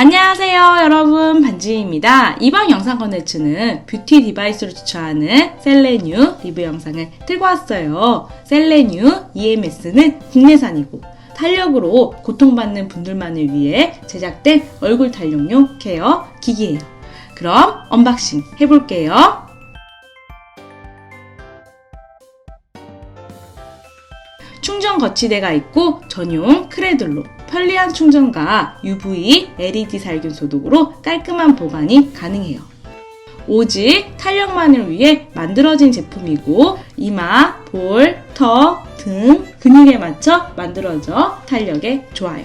안녕하세요 여러분 반지입니다. 이번 영상 컨텐츠는 뷰티 디바이스를 추천하는 셀레뉴 리뷰 영상을 들고 왔어요. 셀레뉴 EMS는 국내산이고 탄력으로 고통받는 분들만을 위해 제작된 얼굴 탄력용 케어 기기예요. 그럼 언박싱 해볼게요. 충전 거치대가 있고 전용 크레들로 편리한 충전과 UV LED 살균 소독으로 깔끔한 보관이 가능해요. 오직 탄력만을 위해 만들어진 제품이고 이마, 볼, 턱, 등, 근육에 맞춰 만들어져 탄력에 좋아요.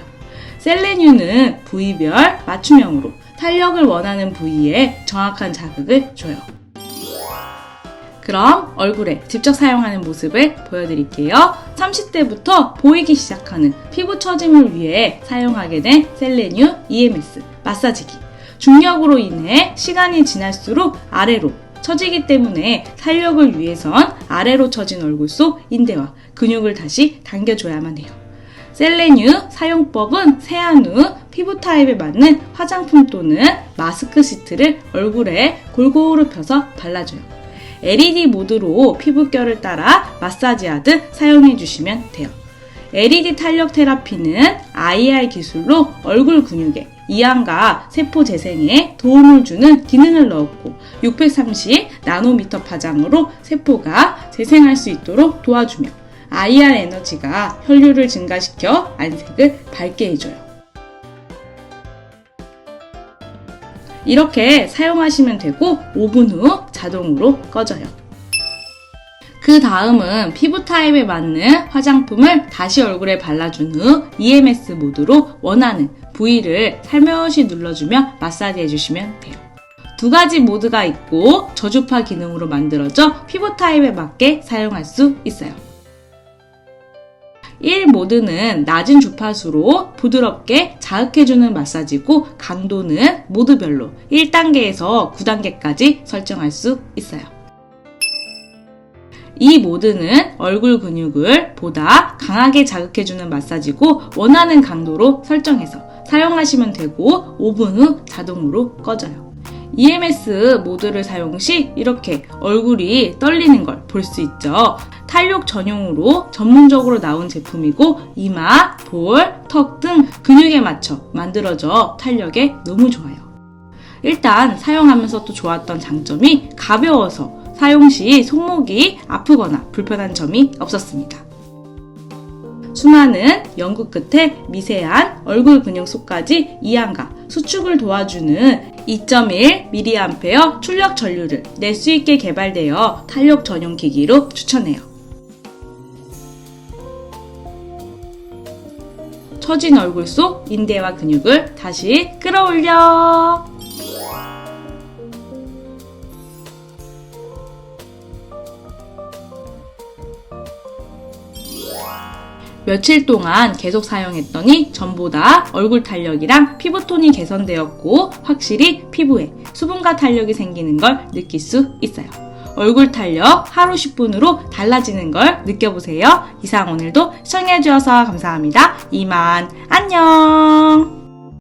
셀레뉴는 부위별 맞춤형으로 탄력을 원하는 부위에 정확한 자극을 줘요. 그럼 얼굴에 직접 사용하는 모습을 보여드릴게요. 30대부터 보이기 시작하는 피부 처짐을 위해 사용하게 된 셀레뉴 EMS 마사지기. 중력으로 인해 시간이 지날수록 아래로 처지기 때문에 탄력을 위해선 아래로 처진 얼굴 속 인대와 근육을 다시 당겨줘야만 해요. 셀레뉴 사용법은 세안 후 피부 타입에 맞는 화장품 또는 마스크 시트를 얼굴에 골고루 펴서 발라줘요. LED 모드로 피부결을 따라 마사지하듯 사용해 주시면 돼요. LED 탄력 테라피는 IR 기술로 얼굴 근육에 이완과 세포 재생에 도움을 주는 기능을 넣었고 630 나노미터 파장으로 세포가 재생할 수 있도록 도와주며 IR 에너지가 혈류를 증가시켜 안색을 밝게 해줘요. 이렇게 사용하시면 되고 5분 후 자동으로 꺼져요. 그 다음은 피부 타입에 맞는 화장품을 다시 얼굴에 발라준 후 EMS 모드로 원하는 부위를 살며시 눌러주며 마사지 해주시면 돼요. 두 가지 모드가 있고 저주파 기능으로 만들어져 피부 타입에 맞게 사용할 수 있어요. 1 모드는 낮은 주파수로 부드럽게 자극해주는 마사지고 강도는 모드별로 1단계에서 9단계까지 설정할 수 있어요. 이 모드는 얼굴 근육을 보다 강하게 자극해주는 마사지고 원하는 강도로 설정해서 사용하시면 되고 5분 후 자동으로 꺼져요. EMS 모드를 사용 시 이렇게 얼굴이 떨리는 걸 볼 수 있죠. 탄력 전용으로 전문적으로 나온 제품이고 이마, 볼, 턱 등 근육에 맞춰 만들어져 탄력에 너무 좋아요. 일단 사용하면서 또 좋았던 장점이 가벼워서 사용 시 손목이 아프거나 불편한 점이 없었습니다. 수많은 연구 끝에 미세한 얼굴 근육 속까지 이완과 수축을 도와주는 2.1mA 출력 전류를 낼 수 있게 개발되어 탄력 전용 기기로 추천해요. 처진 얼굴 속 인대와 근육을 다시 끌어올려! 며칠 동안 계속 사용했더니 전보다 얼굴 탄력이랑 피부톤이 개선되었고 확실히 피부에 수분과 탄력이 생기는 걸 느낄 수 있어요. 얼굴 탄력 하루 10분으로 달라지는 걸 느껴보세요. 이상 오늘도 시청해주셔서 감사합니다. 이만 안녕!